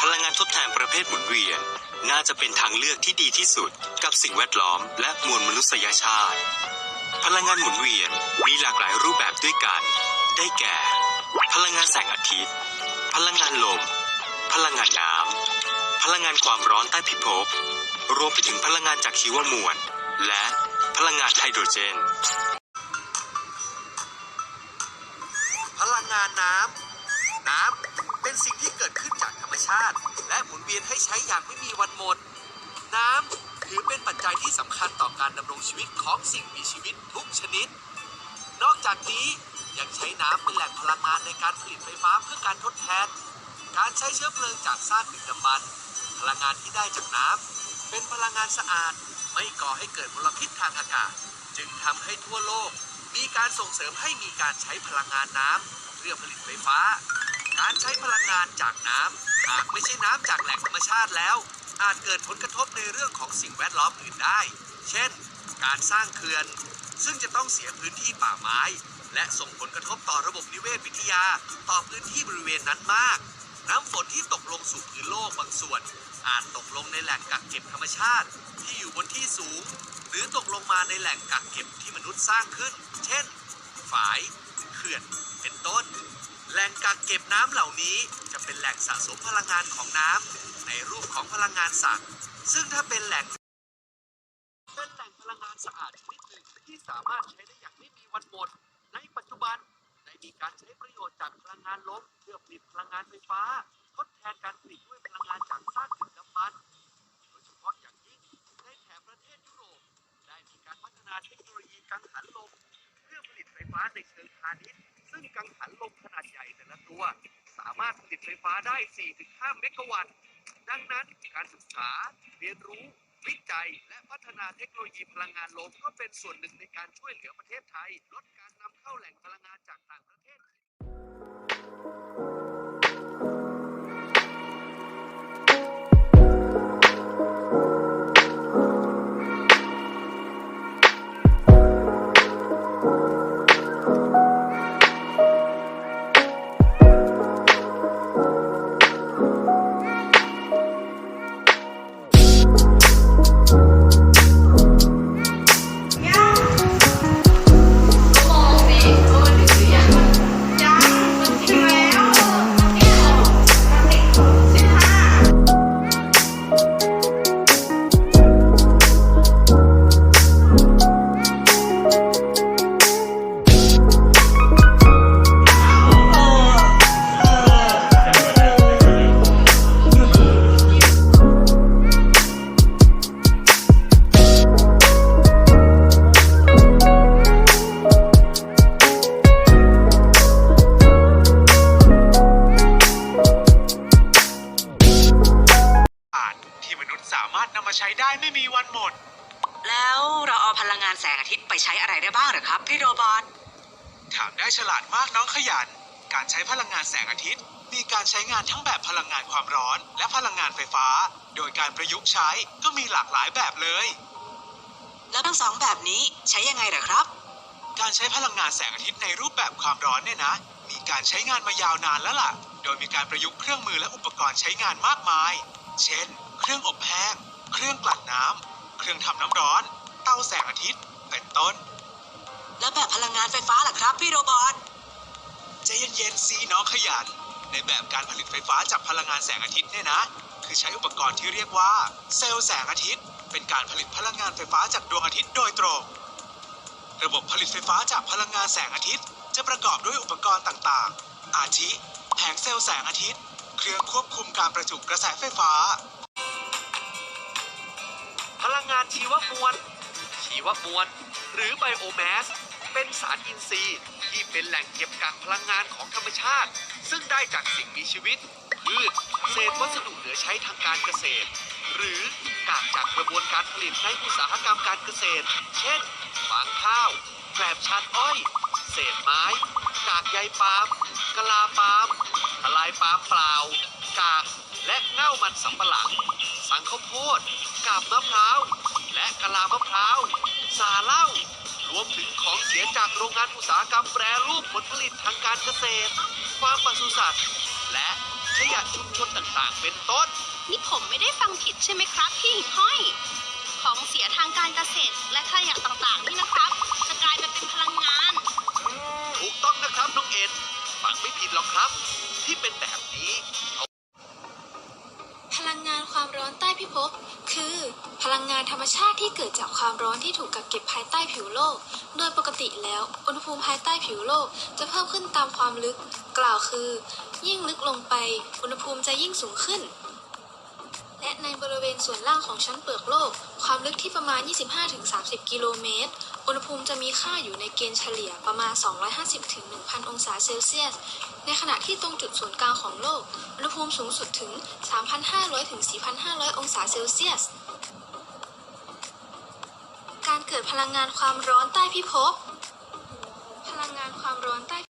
พลังงาน่าจะเป็นทางเลือกที่ดีที่สุดกับสิ่งแวดล้อมและมวลมนุษยชาติ พลังงานหมุนเวียนมีหลากหลายรูปแบบด้วยกัน ได้แก่ พลังงานแสงอาทิตย์ พลังงานลม พลังงานน้ำพลังงานความร้อนใต้พิภพ รวมไปถึงพลังงานจากชีวมวล และพลังงานไฮโดรเจน พลังงานน้ำน้ำ เป็นสิ่งที่เกิดขึ้นจากธรรมชาติ และหมุนเวียนให้ใช้อย่างไม่มีวันหมด น้ำถือเป็นปัจจัยที่สำคัญต่อการดำรงชีวิตของสิ่งมีชีวิตทุกชนิด นอกจากนี้ยังใช้น้ำเป็นแหล่งพลังงานในการผลิตไฟฟ้าเพื่อการทดแทน การใช้เชื้อเพลิงจากซากดึกดำบรรพ์พลังงานที่ได้จากน้ำเป็นพลังงานสะอาด ไม่ก่อให้เกิดมลพิษทางอากาศ จึงทำให้ทั่วโลก มีการส่งเสริมให้มีการใช้พลังงานน้ำเพื่อผลิตไฟฟ้า การใช้พลังงานจากน้ำหากไม่ใช่น้ำจากแหล่งธรรมชาติแล้ว อาจเกิดผลกระทบในเรื่องของสิ่งแวดล้อมอื่นได้ เช่น การสร้างเขื่อน ซึ่งจะต้องเสียพื้นที่ป่าไม้ และส่งผลกระทบต่อระบบนิเวศวิทยาต่อพื้นที่บริเวณนั้นมาก น้ำฝนที่ตกลงสู่พื้นโลกบางส่วน อาจตกลงในแหล่งกักเก็บธรรมชาติ ที่อยู่บนที่สูง หรือตกลงมาในแหล่งกักเก็บที่มนุษย์สร้างขึ้น เช่น ฝาย เขื่อน เป็นต้น แหล่งกักเก็บน้ำเหล่านี้จะเป็นแหล่งสะสมพลังงานของน้ำในรูปของพลังงานสัตว์ ซึ่งถ้าเป็นแหล่งเป็นแหล่งพลังงานสะอาดชนิดหนึ่งที่สามารถใช้ได้อย่างไม่มีวันหมด ในปัจจุบันได้มีการใช้ประโยชน์จากพลังงานลมเพื่อผลิตพลังงานไฟฟ้า ทดแทนการผลิตด้วยพลังงานจากซากดึกดำบรรพ์โดยเฉพาะอย่างยิ่งในแถบประเทศยุโรปได้มีการพัฒนาเทคโนโลยีกังหันลมเพื่อผลิตไฟฟ้าในเชิงพาณิชย์ ซึ่งกังหันลมขนาดใหญ่แต่ละตัว สามารถผลิตไฟฟ้าได้ 4-5 เมกะวัตต์ ดังนั้นการศึกษาเรียนรู้วิจัย และพัฒนาเทคโนโลยีพลังงานลมก็เป็นส่วนหนึ่งในการช่วยเหลือประเทศไทย ลดการนำเข้าแหล่งพลังงานจากต่างประเทศ ม่มีวันหมด แล้วเราเอาพลังงานแสงอาทิตย์ไปใช้อะไรได้บ้างเหรอครับ พี่โรบอทถามได้ฉลาดมากน้องขยัน การใช้พลังงานแสงอาทิตย์ มีการใช้งานทั้งแบบพลังงานความร้อน และพลังงานไฟฟ้า โดยการประยุกต์ใช้ก็มีหลากหลายแบบเลย แล้วทั้งสองแบบนี้ใช้ยังไงเหรอครับ การใช้พลังงานแสงอาทิตย์ในรูปแบบความร้อนเนี่ยนะ มีการใช้งานมายาวนานแล้วล่ะ โดยมีการประยุกต์เครื่องมือและอุปกรณ์ใช้งานมากมาย เช่น เครื่องอบแห้ง เครื่องกลั่นน้ำ เครื่องทำน้ำร้อน เตาแสงอาทิตย์ เป็นต้น แล้วแบบพลังงานไฟฟ้าล่ะครับพี่โรบอทใจเย็นๆสิน้องขยัน ในแบบการผลิตไฟฟ้าจากพลังงานแสงอาทิตย์เนี่ยนะ คือใช้อุปกรณ์ที่เรียกว่า เซลล์แสงอาทิตย์ เป็นการผลิตพลังงานไฟฟ้าจากดวงอาทิตย์โดยตรง ระบบผลิตไฟฟ้าจากพลังงานแสงอาทิตย์ จะประกอบด้วยอุปกรณ์ต่างๆ อาทิ แผงเซลล์แสงอาทิตย์ เครื่องควบคุมการประจุกระแสไฟฟ้าพ ลังงานชีวมวล ชีวมวล หรือไบโอแมส เป็นสารอินทรีย์ที่เป็นแหล่งเก็บกักพลังงานของธรรมชาติ ซึ่งได้จากสิ่งมีชีวิตพืชเศษวัสดุเหลือใช้ทางการเกษตร หรือกากจากกระบวนการผลิตในอุตสาหกรรมการเกษตร เช่นฟางข้าวแกลบชานอ้อย เศษไม้ กากใยปาล์มกะลาปาล์มทลายปาล์มเปล่า กากและเง่ามันสำปะหลัง สังข้าวโพด กาบมะพร้าวและกะลามะพร้าวสาเหล้ารวมถึงของเสียจากโรงงานอุตสาหกรรมแปรรูปผลผลิตทางการเกษตรฟาร์มปศุสัตว์ และขยะชุมชนต่างๆ เป็นต้น นี่ผมไม่ได้ฟังผิดใช่ไหมครับ พี่หิ่งห้อย ของเสียทางการเกษตร และขยะต่างๆนี่นะครับ จะกลายมาเป็นพลังงาน ถูกต้องนะครับน้องเอ็นฟังไม่ผิดหรอกครับ ที่เป็นแบบ พบ คือ พลังงานธรรมชาติที่เกิดจากความร้อนที่ถูกกักเก็บภายใต้ผิวโลก โดยปกติแล้วอุณหภูมิภายใต้ผิวโลกจะเพิ่มขึ้นตามความลึก กล่าวคือ ยิ่งลึกลงไป อุณหภูมิจะยิ่งสูงขึ้น และในบริเวณส่วนล่างของชั้นเปลือกโลก ความลึกที่ประมาณ 25-30 กิโลเมตร อุณหภูมิจะมีค่าอยู่ในเกณฑ์เฉลี่ยประมาณ 250-1,000 องศาเซลเซียส ในขณะที่ตรงจุดศูนย์กลางของโลก อุณหภูมิสูงสุดถึง 3,500ถึง4,500 องศาเซลเซียส การเกิดพลังงานความร้อนใต้พิภพ พลังงานความร้อนใต้